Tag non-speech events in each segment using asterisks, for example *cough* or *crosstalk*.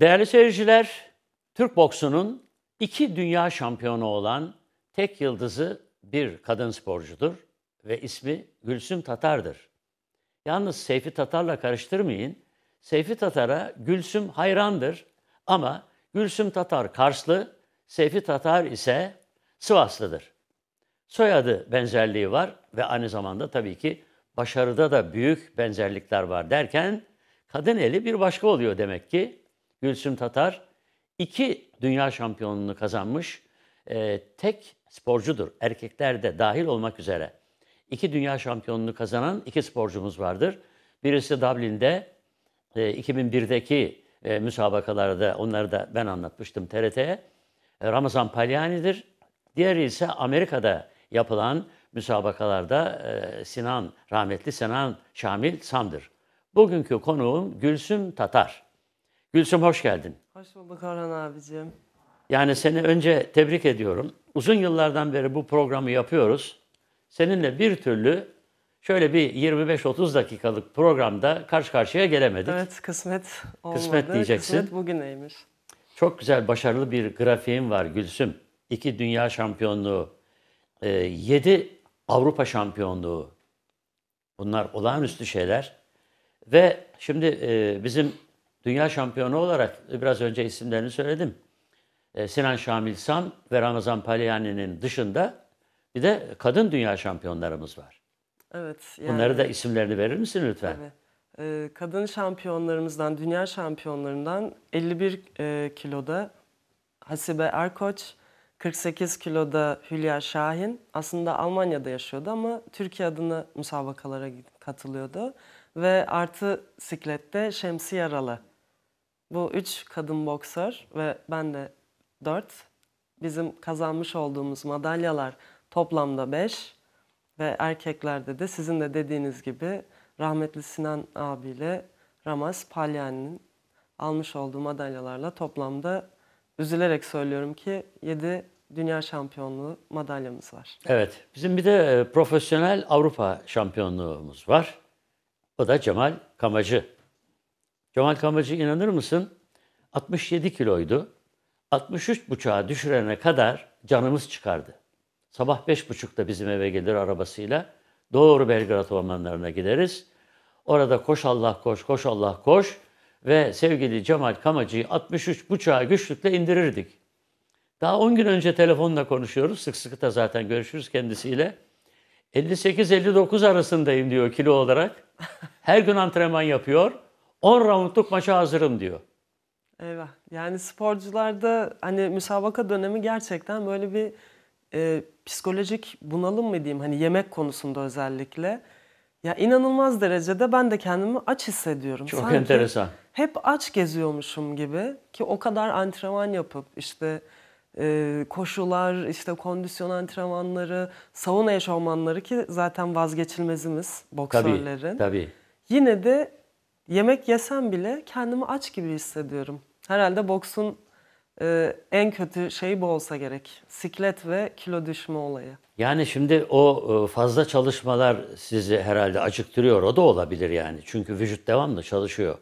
Değerli seyirciler, Türk boksunun iki dünya şampiyonu olan tek yıldızı bir kadın sporcudur ve ismi Gülsüm Tatar'dır. Yalnız Seyfi Tatar'la karıştırmayın. Seyfi Tatar'a Gülsüm hayrandır ama Gülsüm Tatar Karslı, Seyfi Tatar ise Sivaslıdır. Soyadı benzerliği var ve aynı zamanda tabii ki başarıda da büyük benzerlikler var derken kadın eli bir başka oluyor demek ki. Gülsüm Tatar iki dünya şampiyonluğunu kazanmış e, tek sporcudur. Erkekler de dahil olmak üzere. İki dünya şampiyonluğunu kazanan iki sporcumuz vardır. Birisi Dublin'de e, 2001'deki e, müsabakalarda onları da ben anlatmıştım TRT'ye. E, Ramazan Palyani'dir. Diğeri ise Amerika'da yapılan müsabakalarda e, Sinan, rahmetli Sinan Şamil Sam'dır. Bugünkü konuğum Gülsüm Tatar. Gülsüm hoş geldin. Hoş bulduk Orhan abicim. Yani seni önce tebrik ediyorum. Uzun yıllardan beri bu programı yapıyoruz. Seninle bir türlü şöyle bir 25-30 dakikalık programda karşı karşıya gelemedik. Evet kısmet olmadı. Kısmet diyeceksin. Kısmet bugüneymiş. Çok güzel, başarılı bir grafiğin var Gülsüm. İki dünya şampiyonluğu, e, yedi Avrupa şampiyonluğu. Bunlar olağanüstü şeyler. Ve şimdi e, bizim dünya şampiyonu olarak biraz önce isimlerini söyledim. E, Sinan Şamil Sam ve Ramazan Palyani'nin dışında bir de kadın dünya şampiyonlarımız var. Evet. Yani, Bunları da isimlerini verir misin lütfen? Tabii. Ee, kadın şampiyonlarımızdan, dünya şampiyonlarından 51 e, kiloda Hasibe Erkoç, 48 kiloda Hülya Şahin. Aslında Almanya'da yaşıyordu ama Türkiye adına müsabakalara katılıyordu. Ve artı siklette Şemsi Yaralı. Bu üç kadın boksör ve ben de dört. Bizim kazanmış olduğumuz madalyalar toplamda beş. Ve erkeklerde de sizin de dediğiniz gibi rahmetli Sinan abiyle Ramaz Palyani'nin almış olduğu madalyalarla toplamda üzülerek söylüyorum ki 7 dünya şampiyonluğu madalyamız var. Evet. Bizim bir de e, profesyonel Avrupa şampiyonluğumuz var. O da Cemal Kamacı. Cemal Kamacı inanır mısın? 67 kiloydu. 63 buçuğa düşürene kadar canımız çıkardı. Sabah 5.30'da bizim eve gelir arabasıyla. Doğru Belgrad ormanlarına gideriz. Orada koş Allah koş, koş Allah koş ve sevgili Cemal Kamacı'yı 63 buçuğa güçlükle indirirdik. Daha 10 gün önce telefonla konuşuyoruz. Sık sık da zaten görüşürüz kendisiyle. 58-59 arasındayım diyor kilo olarak. Her gün antrenman yapıyor. 10 roundluk maça hazırım diyor. Eyvah. Yani sporcularda hani müsabaka dönemi gerçekten böyle bir e, psikolojik bunalım mı diyeyim hani yemek konusunda özellikle. Ya inanılmaz derecede ben de kendimi aç hissediyorum. Çok Sanki enteresan. Hep aç geziyormuşum gibi ki o kadar antrenman yapıp işte e, koşular, işte kondisyon antrenmanları, sauna eşofmanları ki zaten vazgeçilmezimiz boksörlerin. Tabii, tabii. Yine de yemek yesem bile kendimi aç gibi hissediyorum. Herhalde boksun e, en kötü şeyi bu olsa gerek. Siklet ve kilo düşme olayı. Yani şimdi o e, fazla çalışmalar sizi herhalde acıktırıyor. O da olabilir yani. Çünkü vücut devamlı çalışıyor.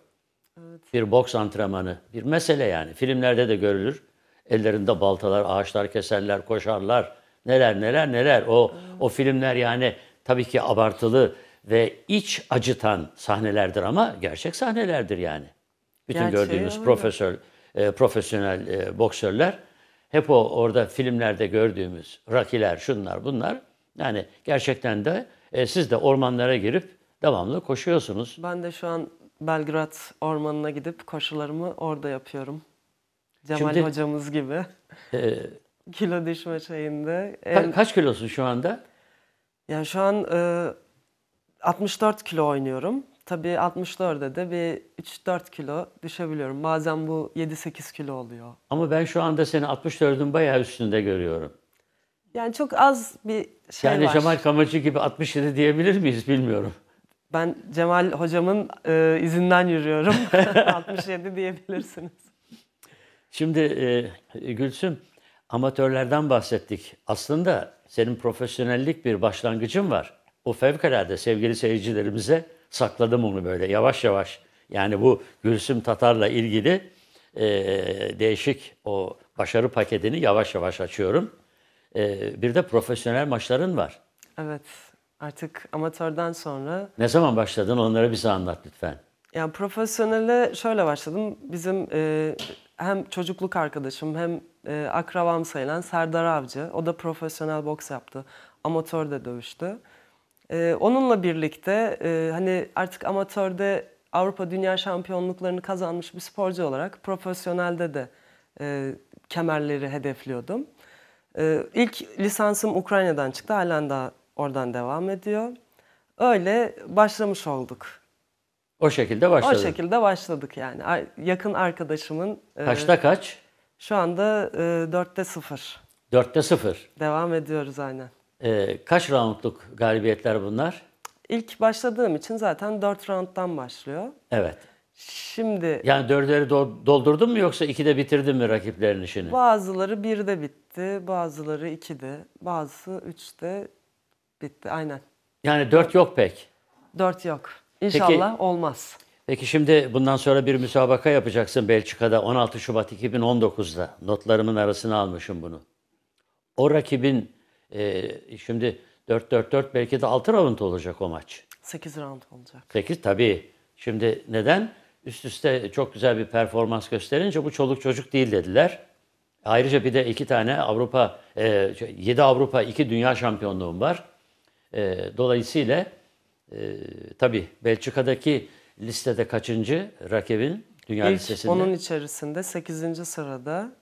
Bir boks antrenmanı, bir mesele yani. Filmlerde de görülür. Ellerinde baltalar, ağaçlar keserler, koşarlar. Neler neler neler. O o filmler yani tabii ki abartılı ve iç acıtan sahnelerdir ama gerçek sahnelerdir yani. Bütün Gerçeği gördüğümüz öyle. profesör, e, profesyonel e, boksörler hep o orada filmlerde gördüğümüz rakiler, şunlar bunlar. Yani gerçekten de e, siz de ormanlara girip devamlı koşuyorsunuz. Ben de şu an Belgrad Ormanı'na gidip koşularımı orada yapıyorum. Cemal Şimdi- hocamız gibi. E, *laughs* Kilo düşme şeyinde. ka- kaç kilosun şu anda? Ya şu an e, 64 kilo oynuyorum. Tabii 64'e de bir 3-4 kilo düşebiliyorum. Bazen bu 7-8 kilo oluyor. Ama ben şu anda seni 64'ün bayağı üstünde görüyorum. Yani çok az bir şey yani var. Cemal Kamacı gibi 67 diyebilir miyiz bilmiyorum. Ben Cemal hocamın e, izinden yürüyorum. *laughs* *laughs* 67 diyebilirsiniz. Şimdi e, Gülsüm, amatörlerden bahsettik. Aslında senin profesyonellik bir başlangıcın var. O fevkalade sevgili seyircilerimize sakladım onu böyle yavaş yavaş. Yani bu Gülsüm Tatar'la ilgili e, değişik o başarı paketini yavaş yavaş açıyorum. E, bir de profesyonel maçların var. Evet. Artık amatörden sonra Ne zaman başladın onları bize anlat lütfen. yani profesyonele şöyle başladım. Bizim e, hem çocukluk arkadaşım hem e, akrabam sayılan Serdar Avcı. O da profesyonel boks yaptı. Amatör de dövüştü. E, onunla birlikte e, hani artık amatörde Avrupa Dünya Şampiyonluklarını kazanmış bir sporcu olarak profesyonelde de e, kemerleri hedefliyordum. E, ilk lisansım Ukrayna'dan çıktı. Halen daha oradan devam ediyor. Öyle başlamış olduk. O şekilde başladın. O şekilde başladık yani. Yakın arkadaşımın e, Kaçta kaç? şu anda e, 4'te 0. Dörtte sıfır. Devam ediyoruz aynen. E, kaç roundluk galibiyetler bunlar? İlk başladığım için zaten 4 rounddan başlıyor. Evet. Şimdi Yani dörderi do- doldurdun mu yoksa ikide bitirdin mi rakiplerin işini? bazıları 1'de bitti, bazıları 2'de, bazısı 3'te bitti. Aynen. Yani dört yok pek. 4 yok. İnşallah olmaz. Peki şimdi bundan sonra bir müsabaka yapacaksın Belçika'da 16 Şubat 2019'da. Notlarımın arasına almışım bunu. O rakibin e, şimdi 4-4-4 belki de 6 round olacak o maç. 8 round olacak. 8 tabii. Şimdi neden? Üst üste çok güzel bir performans gösterince bu çoluk çocuk değil dediler. Ayrıca bir de iki tane Avrupa, 7 Avrupa, 2 dünya şampiyonluğum var. E, dolayısıyla e, tabii Belçika'daki listede kaçıncı rakibin dünya İlk listesinde? onun içerisinde 8. sırada.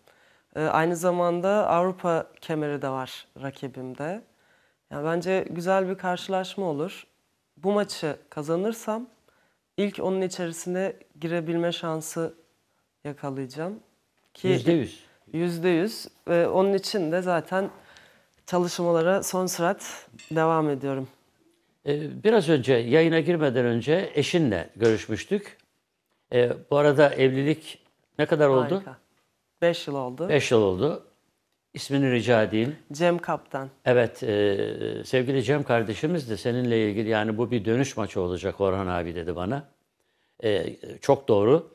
Ee, aynı zamanda Avrupa kemeri de var rakibimde. Yani bence güzel bir karşılaşma olur. Bu maçı kazanırsam ilk onun içerisine girebilme şansı yakalayacağım. Ki Yüzde yüz. Yüzde yüz. Ve onun için de zaten çalışmalara son sürat devam ediyorum. Ee, Biraz önce yayına girmeden önce eşinle görüşmüştük. Ee, bu arada evlilik ne kadar oldu? Harika. Beş yıl oldu. 5 yıl oldu. İsmini rica edeyim. Cem Kaptan. Evet, e, sevgili Cem kardeşimiz de seninle ilgili yani bu bir dönüş maçı olacak Orhan abi dedi bana. E, çok doğru.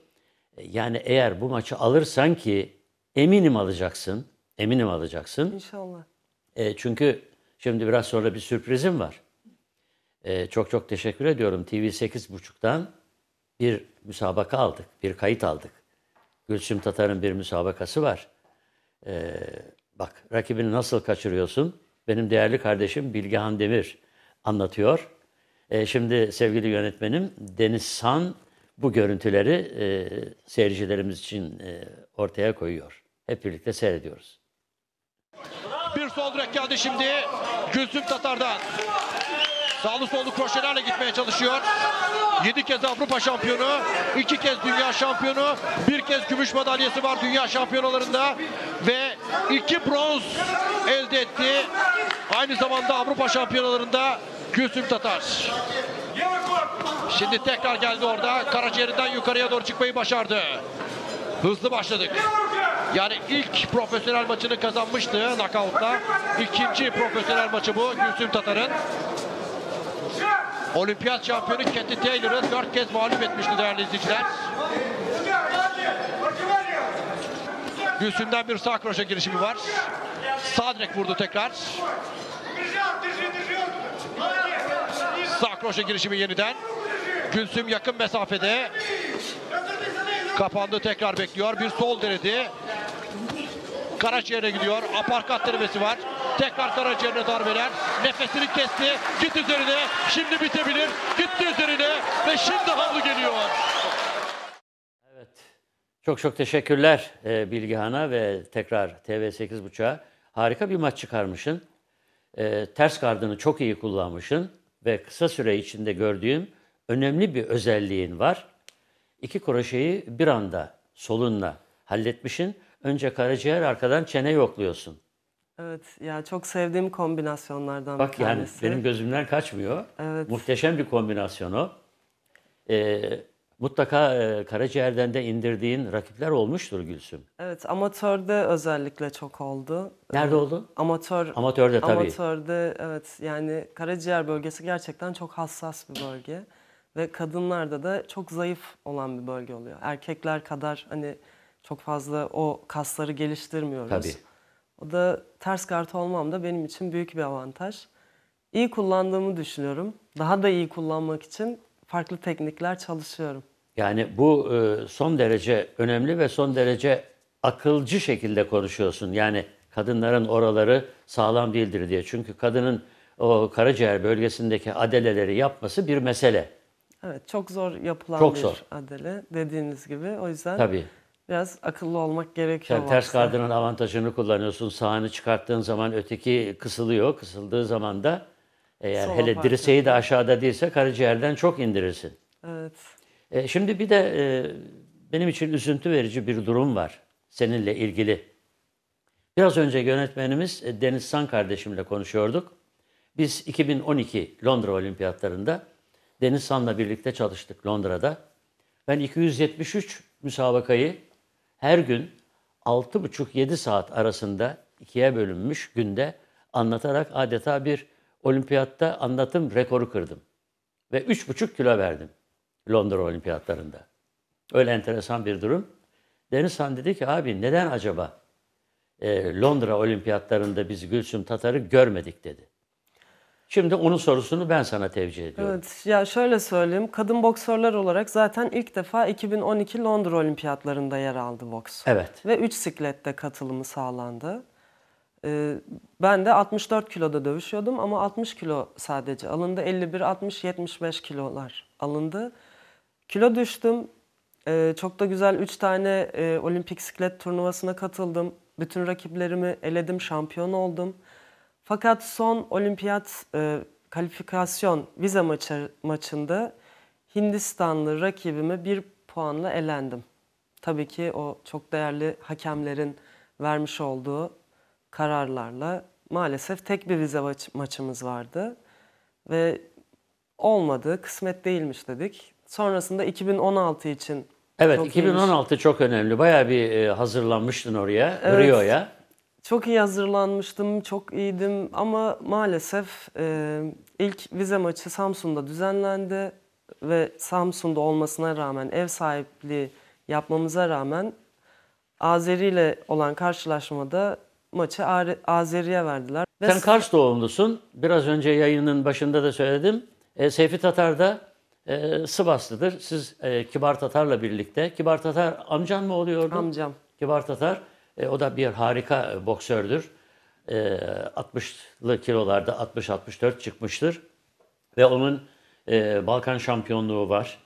E, Yani eğer bu maçı alırsan ki eminim alacaksın, eminim alacaksın. İnşallah. E, çünkü şimdi biraz sonra bir sürprizim var. E, çok çok teşekkür ediyorum. TV 8.30'dan bir müsabaka aldık, bir kayıt aldık. Gülsüm Tatar'ın bir müsabakası var. E, bak rakibini nasıl kaçırıyorsun? Benim değerli kardeşim Bilgehan Demir anlatıyor. E, şimdi sevgili yönetmenim Deniz San bu görüntüleri e, seyircilerimiz için e, ortaya koyuyor. Hep birlikte seyrediyoruz. Bir sol direk geldi şimdi. Gülsüm Tatar'dan. Sağlı sollu kroşelerle gitmeye çalışıyor. 7 kez Avrupa şampiyonu, 2 kez dünya şampiyonu, bir kez gümüş madalyası var dünya şampiyonalarında ve 2 bronz elde etti. Aynı zamanda Avrupa şampiyonalarında Gülsüm Tatar. Şimdi tekrar geldi orada. Karaciğerinden yukarıya doğru çıkmayı başardı. Hızlı başladık. Yani ilk profesyonel maçını kazanmıştı knockout'la. İkinci profesyonel maçı bu Gülsüm Tatar'ın. Olimpiyat şampiyonu Katy Taylor'ı dört kez mağlup etmişti değerli izleyiciler. Gülsüm'den bir sağ kroşe girişimi var. Sağ direk vurdu tekrar. Sağ kroşe girişimi yeniden. Gülsüm yakın mesafede. Kapandı tekrar bekliyor. Bir sol denedi. Karaciğer'e gidiyor. Aparkat denemesi var. Tekrar karaciğerine darbeler. Nefesini kesti. Git üzerine. Şimdi bitebilir. Gitti üzerine. Ve şimdi havlu geliyor. Çok çok teşekkürler e, Bilgehan'a ve tekrar TV8.5'a. Harika bir maç çıkarmışsın. E, ters gardını çok iyi kullanmışsın ve kısa süre içinde gördüğüm önemli bir özelliğin var. İki kroşeyi bir anda solunla halletmişsin. Önce karaciğer arkadan çene yokluyorsun. Evet ya çok sevdiğim kombinasyonlardan Bak bir yani tanesi. benim gözümden kaçmıyor. Evet. Muhteşem bir kombinasyon o. E, mutlaka e, karaciğerden de indirdiğin rakipler olmuştur Gülsüm. Evet amatörde özellikle çok oldu. Nerede oldu? Amatör Amatörde tabii. Amatörde evet yani karaciğer bölgesi gerçekten çok hassas bir bölge ve kadınlarda da çok zayıf olan bir bölge oluyor. Erkekler kadar hani Çok fazla o kasları geliştirmiyoruz. Tabii. O da ters kart olmam da benim için büyük bir avantaj. İyi kullandığımı düşünüyorum. Daha da iyi kullanmak için farklı teknikler çalışıyorum. Yani bu e, son derece önemli ve son derece akılcı şekilde konuşuyorsun. Yani kadınların oraları sağlam değildir diye. Çünkü kadının o karaciğer bölgesindeki adeleleri yapması bir mesele. Evet, çok zor yapılan Çok bir zor. adele dediğiniz gibi. O yüzden Tabii. Biraz akıllı olmak gerekiyor. Sen ters kardının avantajını kullanıyorsun. Sağını çıkarttığın zaman öteki kısılıyor. Kısıldığı zaman da eğer Sola hele parça. dirseği de aşağıda değilse karaciğerden çok indirirsin. Evet. E, şimdi bir de e, benim için üzüntü verici bir durum var seninle ilgili. Biraz önce yönetmenimiz e, Deniz San kardeşimle konuşuyorduk. Biz 2012 Londra Olimpiyatlarında Deniz San'la birlikte çalıştık Londra'da. Ben 273 müsabakayı her gün 6,5-7 saat arasında ikiye bölünmüş günde anlatarak adeta bir olimpiyatta anlatım rekoru kırdım. Ve 3,5 kilo verdim Londra Olimpiyatlarında. Öyle enteresan bir durum. Deniz Han dedi ki abi neden acaba e, Londra Olimpiyatlarında biz Gülsüm Tatar'ı görmedik dedi. Şimdi onun sorusunu ben sana tevcih ediyorum. Evet, ya şöyle söyleyeyim. Kadın boksörler olarak zaten ilk defa 2012 Londra Olimpiyatlarında yer aldı boks. Evet. Ve 3 siklette katılımı sağlandı. Ee, ben de 64 kiloda dövüşüyordum ama 60 kilo sadece alındı. 51, 60, 75 kilolar alındı. Kilo düştüm. Ee, çok da güzel 3 tane e, olimpik siklet turnuvasına katıldım. Bütün rakiplerimi eledim, şampiyon oldum. Fakat son olimpiyat e, kalifikasyon vize maçı, maçında Hindistanlı rakibime bir puanla elendim. Tabii ki o çok değerli hakemlerin vermiş olduğu kararlarla maalesef tek bir vize maç- maçımız vardı. Ve olmadı, kısmet değilmiş dedik. Sonrasında 2016 için Evet çok iyi bir- 2016 çok önemli. Bayağı bir e, hazırlanmıştın oraya, Evet. Rio'ya. Çok iyi hazırlanmıştım, çok iyiydim ama maalesef e, ilk vize maçı Samsun'da düzenlendi ve Samsun'da olmasına rağmen ev sahipliği yapmamıza rağmen Azeri ile olan karşılaşmada maçı Azeri'ye verdiler. Ve Sen Kars doğumlusun. Biraz önce yayının başında da söyledim. E, Seyfi Tatar da e, Sivaslıdır. Siz e, Kibar Tatar'la birlikte. Kibar Tatar amcan mı oluyordu? amcam Kibar Tatar, e, o da bir harika e, boksördür. E, 60'lı kilolarda 60-64 çıkmıştır. Ve onun e, Balkan şampiyonluğu var.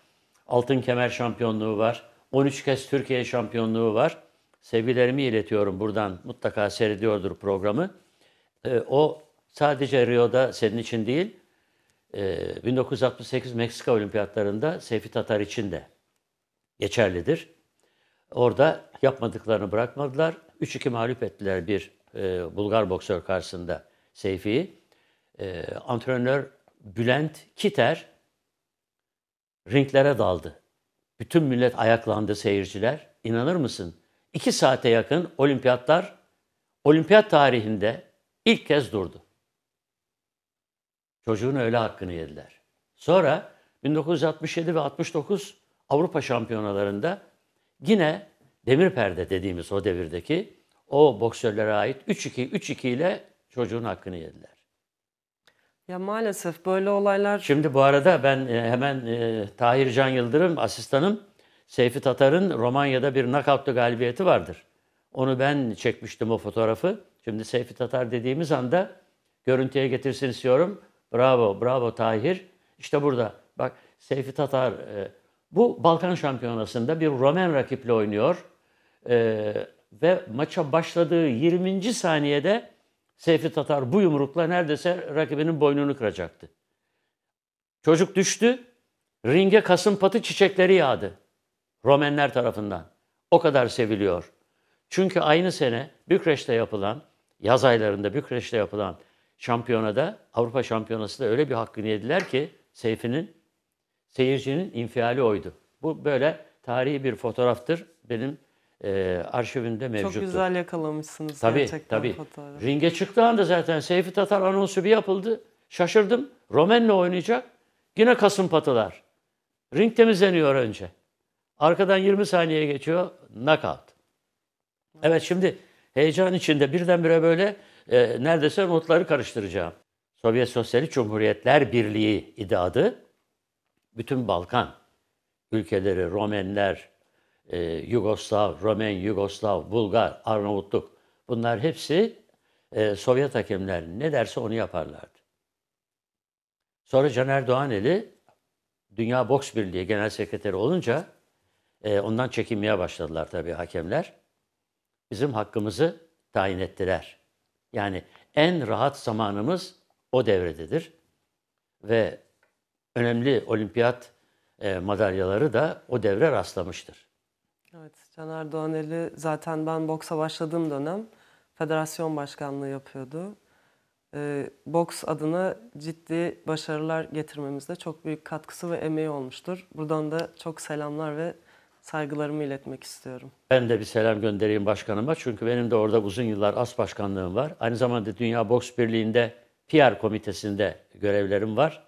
Altın kemer şampiyonluğu var. 13 kez Türkiye şampiyonluğu var. Sevgilerimi iletiyorum buradan. Mutlaka seyrediyordur programı. E, o sadece Rio'da senin için değil, e, 1968 Meksika Olimpiyatlarında Seyfi Tatar için de geçerlidir. Orada yapmadıklarını bırakmadılar. 3-2 mağlup ettiler bir e, Bulgar boksör karşısında Seyfi'yi. E, antrenör Bülent Kiter ringlere daldı. Bütün millet ayaklandı seyirciler. İnanır mısın? 2 saate yakın olimpiyatlar olimpiyat tarihinde ilk kez durdu. Çocuğun öyle hakkını yediler. Sonra 1967 ve 69 Avrupa şampiyonalarında yine demir perde dediğimiz o devirdeki o boksörlere ait 3-2 3-2 ile çocuğun hakkını yediler. ya maalesef böyle olaylar Şimdi bu arada ben e, hemen e, Tahir Can Yıldırım asistanım Seyfi Tatar'ın Romanya'da bir knockoutlu galibiyeti vardır. Onu ben çekmiştim o fotoğrafı. Şimdi Seyfi Tatar dediğimiz anda görüntüye getirsin istiyorum. Bravo, bravo Tahir. İşte burada. Bak Seyfi Tatar e, bu Balkan Şampiyonası'nda bir Romen rakiple oynuyor. E, ve maça başladığı 20. saniyede Seyfi Tatar bu yumrukla neredeyse rakibinin boynunu kıracaktı. Çocuk düştü. Ringe kasım patı çiçekleri yağdı. Romenler tarafından. O kadar seviliyor. Çünkü aynı sene Bükreş'te yapılan, yaz aylarında Bükreş'te yapılan şampiyonada, Avrupa Şampiyonası da öyle bir hakkını yediler ki Seyfi'nin, seyircinin infiali oydu. Bu böyle tarihi bir fotoğraftır. Benim e, arşivimde mevcuttur. çok güzel yakalamışsınız Tabii gerçekten tabii. fotoğrafı. Ringe çıktığı anda zaten Seyfi Tatar anonsu bir yapıldı. Şaşırdım. Romen'le oynayacak. Yine kasım patılar. Ring temizleniyor önce. Arkadan 20 saniye geçiyor. Knockout. Evet şimdi heyecan içinde birdenbire böyle e, neredeyse notları karıştıracağım. Sovyet Sosyalist Cumhuriyetler Birliği idi adı. Bütün Balkan ülkeleri, Romenler, e, Yugoslav, Romen, Yugoslav, Bulgar, Arnavutluk bunlar hepsi e, Sovyet hakemler ne derse onu yaparlardı. Sonra Caner Doğaneli Dünya Boks Birliği Genel Sekreteri olunca e, ondan çekinmeye başladılar tabii hakemler. Bizim hakkımızı tayin ettiler. Yani en rahat zamanımız o devrededir. Ve önemli olimpiyat e, madalyaları da o devre rastlamıştır. Evet, Caner Doğaneli zaten ben boksa başladığım dönem federasyon başkanlığı yapıyordu. Ee, boks adına ciddi başarılar getirmemizde çok büyük katkısı ve emeği olmuştur. Buradan da çok selamlar ve saygılarımı iletmek istiyorum. Ben de bir selam göndereyim başkanıma. Çünkü benim de orada uzun yıllar as başkanlığım var. Aynı zamanda Dünya Boks Birliği'nde PR komitesinde görevlerim var.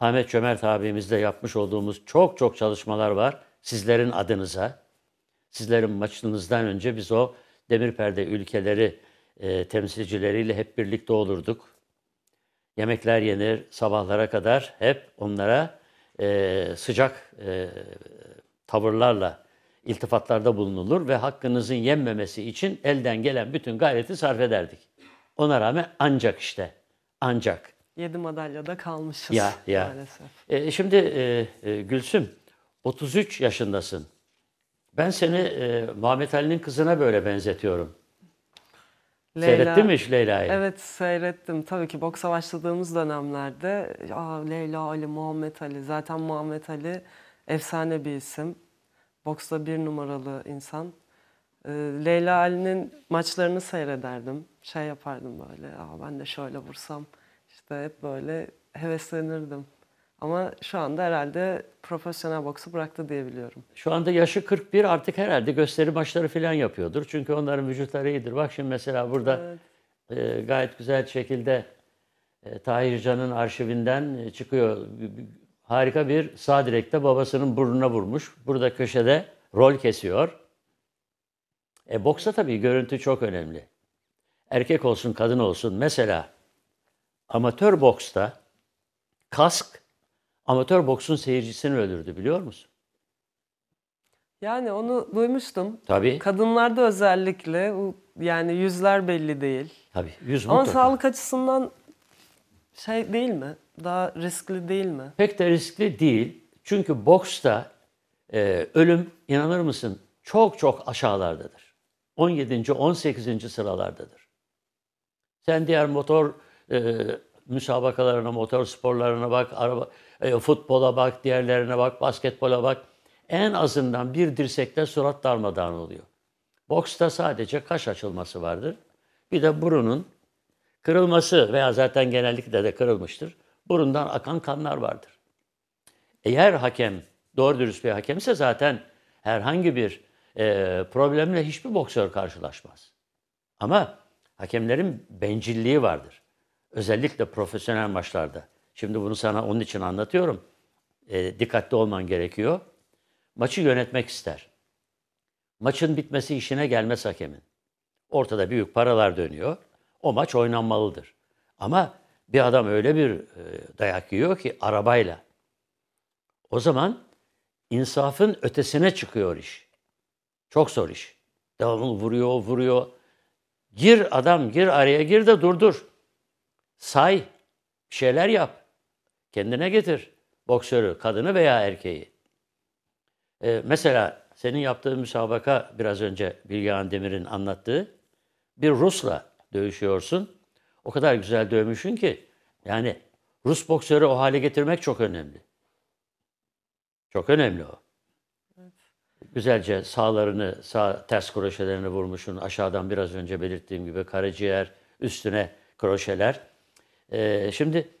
Ahmet Çömert abimizle yapmış olduğumuz çok çok çalışmalar var. Sizlerin adınıza. Sizlerin maçınızdan önce biz o demir perde ülkeleri e, temsilcileriyle hep birlikte olurduk. Yemekler yenir, sabahlara kadar hep onlara e, sıcak e, tavırlarla iltifatlarda bulunulur ve hakkınızın yenmemesi için elden gelen bütün gayreti sarf ederdik. Ona rağmen ancak işte, ancak. 7 madalyada kalmışız Ya, ya. maalesef. E, şimdi e, e, Gülsüm, 33 yaşındasın. Ben seni e, Muhammed Ali'nin kızına böyle benzetiyorum. Seyrettin mi hiç Leyla'yı? Evet seyrettim. Tabii ki boksa başladığımız dönemlerde Aa, Leyla Ali, Muhammed Ali. Zaten Muhammed Ali efsane bir isim. Boksta bir numaralı insan. Ee, Leyla Ali'nin maçlarını seyrederdim. Şey yapardım böyle. Aa, ben de şöyle vursam. İşte hep böyle heveslenirdim. Ama şu anda herhalde profesyonel boksu bıraktı diye biliyorum. Şu anda yaşı 41 artık herhalde gösteri maçları falan yapıyordur. Çünkü onların vücutları iyidir. Bak şimdi mesela burada e, gayet güzel şekilde e, Tahir Can'ın arşivinden e, çıkıyor. Harika bir sağ direkte babasının burnuna vurmuş. Burada köşede rol kesiyor. E, boksta tabii görüntü çok önemli. Erkek olsun kadın olsun. Mesela amatör boksta kask amatör boksun seyircisini öldürdü biliyor musun? Yani onu duymuştum. Tabii. Kadınlarda özellikle yani yüzler belli değil. Tabii. Yüz Ama mutlaka. sağlık açısından şey değil mi? Daha riskli değil mi? Pek de riskli değil. Çünkü boksta e, ölüm inanır mısın çok çok aşağılardadır. 17. 18. sıralardadır. Sen diğer motor e, müsabakalarına, motor sporlarına bak, araba, e, futbola bak, diğerlerine bak, basketbola bak. En azından bir dirsekte surat darmadağın oluyor. Boksta sadece kaş açılması vardır. Bir de burunun kırılması veya zaten genellikle de kırılmıştır. Burundan akan kanlar vardır. Eğer hakem doğru dürüst bir hakemse zaten herhangi bir e, problemle hiçbir boksör karşılaşmaz. Ama hakemlerin bencilliği vardır. Özellikle profesyonel maçlarda. Şimdi bunu sana onun için anlatıyorum. E, dikkatli olman gerekiyor. Maçı yönetmek ister. Maçın bitmesi işine gelmez hakemin. Ortada büyük paralar dönüyor. O maç oynanmalıdır. Ama bir adam öyle bir e, dayak yiyor ki arabayla. O zaman insafın ötesine çıkıyor iş. Çok zor iş. Devamlı vuruyor, vuruyor. Gir adam, gir araya gir de durdur. Say, şeyler yap. Kendine getir boksörü, kadını veya erkeği. Ee, mesela senin yaptığın müsabaka biraz önce Bilgehan Demir'in anlattığı bir Rus'la dövüşüyorsun. O kadar güzel dövmüşsün ki yani Rus boksörü o hale getirmek çok önemli. Çok önemli o. Güzelce sağlarını, sağ ters kroşelerini vurmuşsun. Aşağıdan biraz önce belirttiğim gibi karaciğer, üstüne kroşeler. Ee, şimdi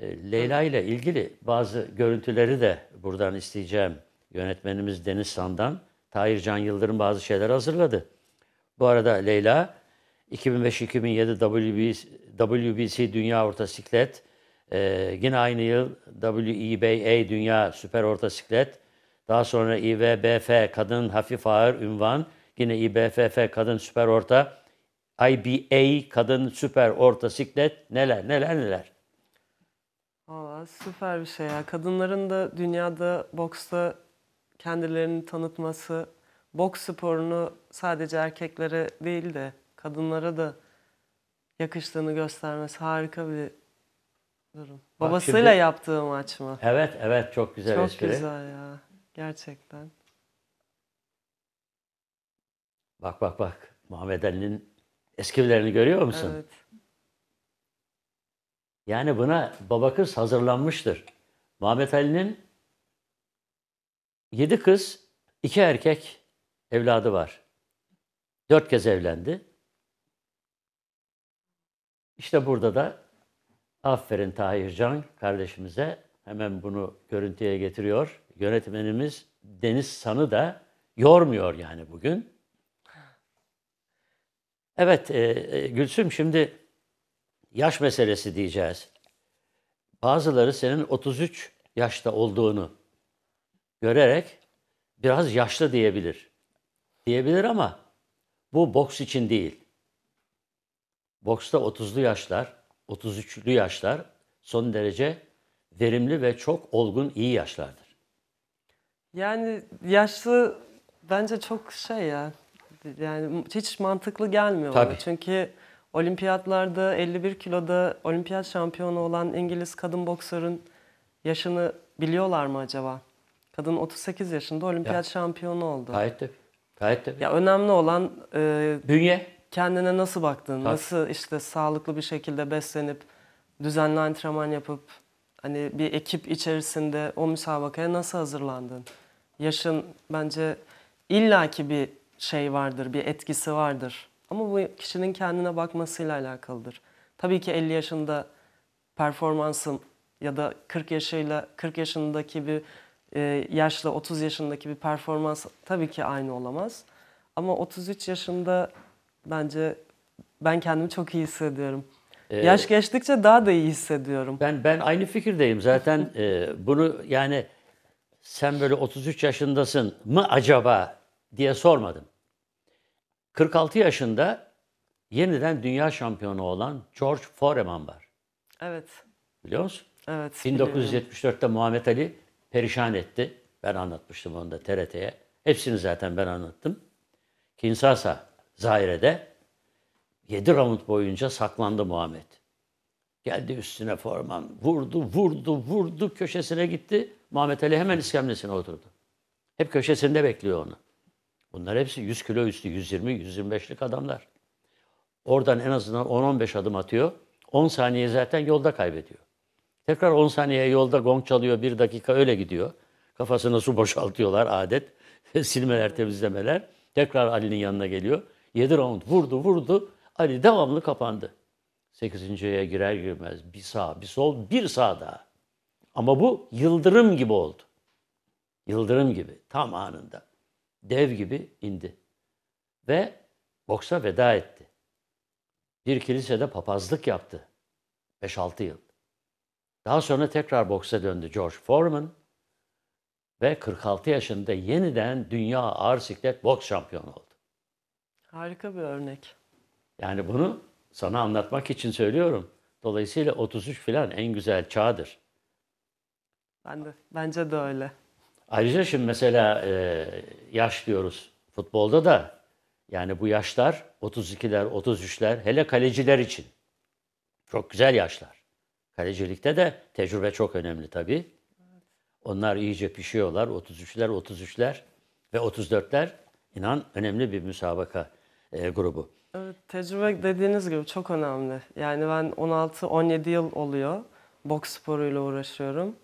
Leyla ile ilgili bazı görüntüleri de buradan isteyeceğim. Yönetmenimiz Deniz San'dan. Tahir Can Yıldırım bazı şeyler hazırladı. Bu arada Leyla 2005-2007 WBC, WBC Dünya Orta Siklet, e, yine aynı yıl WEBA Dünya Süper Orta Siklet, daha sonra IWBF Kadın Hafif Ağır Ünvan, Yine İBFF kadın süper orta, IBA kadın süper orta siklet neler neler neler. Süper bir şey ya. Kadınların da dünyada boksta kendilerini tanıtması, boks sporunu sadece erkeklere değil de kadınlara da yakıştığını göstermesi harika bir durum. Bak Babasıyla şimdi- yaptığı maç mı? Evet evet çok güzel Çok espri. güzel ya. Gerçekten. Bak bak bak Muhammed Ali'nin eskilerini görüyor musun? Evet. Yani buna baba kız hazırlanmıştır. Muhammed Ali'nin yedi kız, iki erkek evladı var. Dört kez evlendi. İşte burada da aferin Tahir Can kardeşimize hemen bunu görüntüye getiriyor. Yönetmenimiz Deniz San'ı da yormuyor yani bugün. Evet e, e, Gülsüm şimdi yaş meselesi diyeceğiz. Bazıları senin 33 yaşta olduğunu görerek biraz yaşlı diyebilir. Diyebilir ama bu boks için değil. Boksta 30'lu yaşlar, 33'lü yaşlar son derece verimli ve çok olgun iyi yaşlardır. Yani yaşlı bence çok şey ya. Yani hiç mantıklı gelmiyor bana. Tabii. Çünkü olimpiyatlarda 51 kiloda olimpiyat şampiyonu olan İngiliz kadın boksörün yaşını biliyorlar mı acaba? Kadın 38 yaşında olimpiyat Ya. şampiyonu oldu. Gayet tabii. Gayet tabii. Ya önemli olan e, Bünye kendine nasıl baktığın, Tabii. nasıl işte sağlıklı bir şekilde beslenip düzenli antrenman yapıp hani bir ekip içerisinde o müsabakaya nasıl hazırlandın? Yaşın bence illaki bir şey vardır, bir etkisi vardır. Ama bu kişinin kendine bakmasıyla alakalıdır. Tabii ki 50 yaşında performansın ya da 40 yaşıyla 40 yaşındaki bir e, yaşla 30 yaşındaki bir performans tabii ki aynı olamaz. Ama 33 yaşında bence ben kendimi çok iyi hissediyorum. Ee, Yaş geçtikçe daha da iyi hissediyorum. Ben ben aynı fikirdeyim zaten e, bunu yani sen böyle 33 yaşındasın mı acaba diye sormadım. 46 yaşında yeniden dünya şampiyonu olan George Foreman var. Evet. Biliyor musun? Evet. biliyorum. 1974'te Muhammed Ali perişan etti. Ben anlatmıştım onu da TRT'ye. Hepsini zaten ben anlattım. Kinshasa, Zaire'de 7 round boyunca saklandı Muhammed. Geldi üstüne Forman. Vurdu, vurdu, vurdu. Köşesine gitti. Muhammed Ali hemen iskemlesine oturdu. Hep köşesinde bekliyor onu. Bunlar hepsi 100 kilo üstü, 120, 125'lik adamlar. Oradan en azından 10-15 adım atıyor. 10 saniye zaten yolda kaybediyor. Tekrar 10 saniye yolda gong çalıyor, bir dakika öyle gidiyor. Kafasına su boşaltıyorlar adet. *laughs* Silmeler, temizlemeler. Tekrar Ali'nin yanına geliyor. 7 round vurdu, vurdu. Ali devamlı kapandı. 8.ye girer girmez bir sağ, bir sol, bir sağ daha. Ama bu yıldırım gibi oldu. Yıldırım gibi, tam anında. Dev gibi indi. Ve boksa veda etti. Bir kilisede papazlık yaptı. 5-6 yıl. Daha sonra tekrar boksa döndü George Foreman ve 46 yaşında yeniden dünya ağır siklet boks şampiyonu oldu. Harika bir örnek. Yani bunu sana anlatmak için söylüyorum. Dolayısıyla 33 filan en güzel çağdır. Ben de. Bence de öyle. Ayrıca şimdi mesela e, yaş diyoruz futbolda da yani bu yaşlar 32'ler, 33'ler hele kaleciler için çok güzel yaşlar. Kalecilikte de tecrübe çok önemli tabii. Onlar iyice pişiyorlar. 33'ler, 33'ler ve 34'ler inan önemli bir müsabaka e, grubu. Evet, tecrübe dediğiniz gibi çok önemli. Yani ben 16-17 yıl oluyor boks sporuyla uğraşıyorum.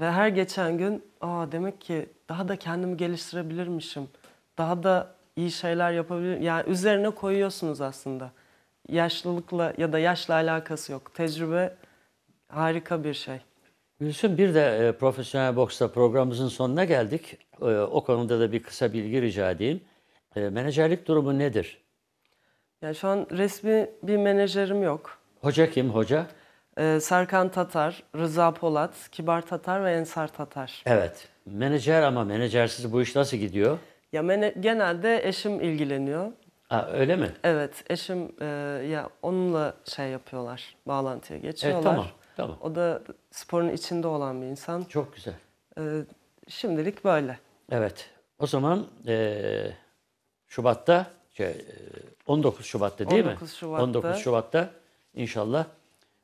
Ve her geçen gün aa demek ki daha da kendimi geliştirebilirmişim. Daha da iyi şeyler yapabilirim. Yani üzerine koyuyorsunuz aslında. Yaşlılıkla ya da yaşla alakası yok. Tecrübe harika bir şey. Gülsüm bir de e, profesyonel boksta programımızın sonuna geldik. E, o konuda da bir kısa bilgi rica edeyim. E, menajerlik durumu nedir? Yani şu an resmi bir menajerim yok. Hoca kim hoca? Ee, Serkan Tatar, Rıza Polat, Kibar Tatar ve Ensar Tatar. Evet. Menajer ama menajersiz bu iş nasıl gidiyor? Ya mene- genelde eşim ilgileniyor. Ha, öyle mi? Evet, eşim e, ya onunla şey yapıyorlar, bağlantıya Evet geçiyorlar. tamam. Tamam. O da sporun içinde olan bir insan. Çok güzel. E, şimdilik böyle. Evet. O zaman eee, Şubat'ta şey, eee, 19 Şubat'ta değil 19 mi? Şubat'ta. 19 Şubat'ta inşallah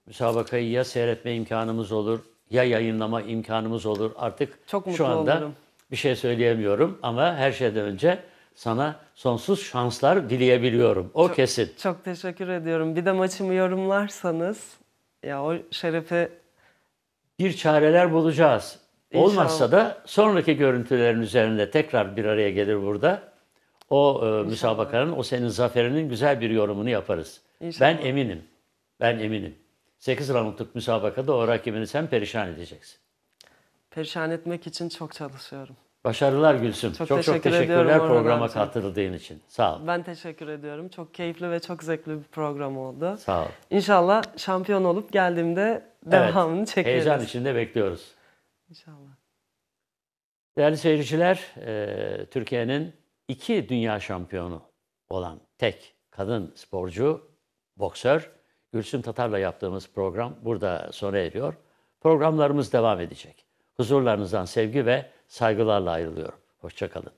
müsabakayı ya seyretme imkanımız olur ya yayınlama imkanımız olur. Artık Çok şu anda olurum. bir şey söyleyemiyorum ama her şeyden önce sana sonsuz şanslar dileyebiliyorum. O kesin. Çok teşekkür ediyorum. Bir de maçımı yorumlarsanız ya o şerefe bir çareler bulacağız. İnşallah. Olmazsa da sonraki görüntülerin üzerinde tekrar bir araya gelir burada. O e, müsabakanın, o senin zaferinin güzel bir yorumunu yaparız. İnşallah. Ben eminim. Ben eminim. 8 roundluk müsabakada o rakibini sen perişan edeceksin. perişan etmek için çok çalışıyorum. Başarılar Gülsüm. Çok çok, teşekkür teşekkürler ediyorum Orhan programa katıldığın için. Sağ ol. Ben teşekkür ediyorum. Çok keyifli ve çok zevkli bir program oldu. Sağ ol. İnşallah şampiyon olup geldiğimde devamını Evet, çekeriz. Heyecan içinde bekliyoruz. İnşallah. Değerli seyirciler, e, Türkiye'nin iki dünya şampiyonu olan tek kadın sporcu, boksör Gülsüm Tatar'la yaptığımız program burada sona eriyor. Programlarımız devam edecek. Huzurlarınızdan sevgi ve saygılarla ayrılıyorum. Hoşçakalın.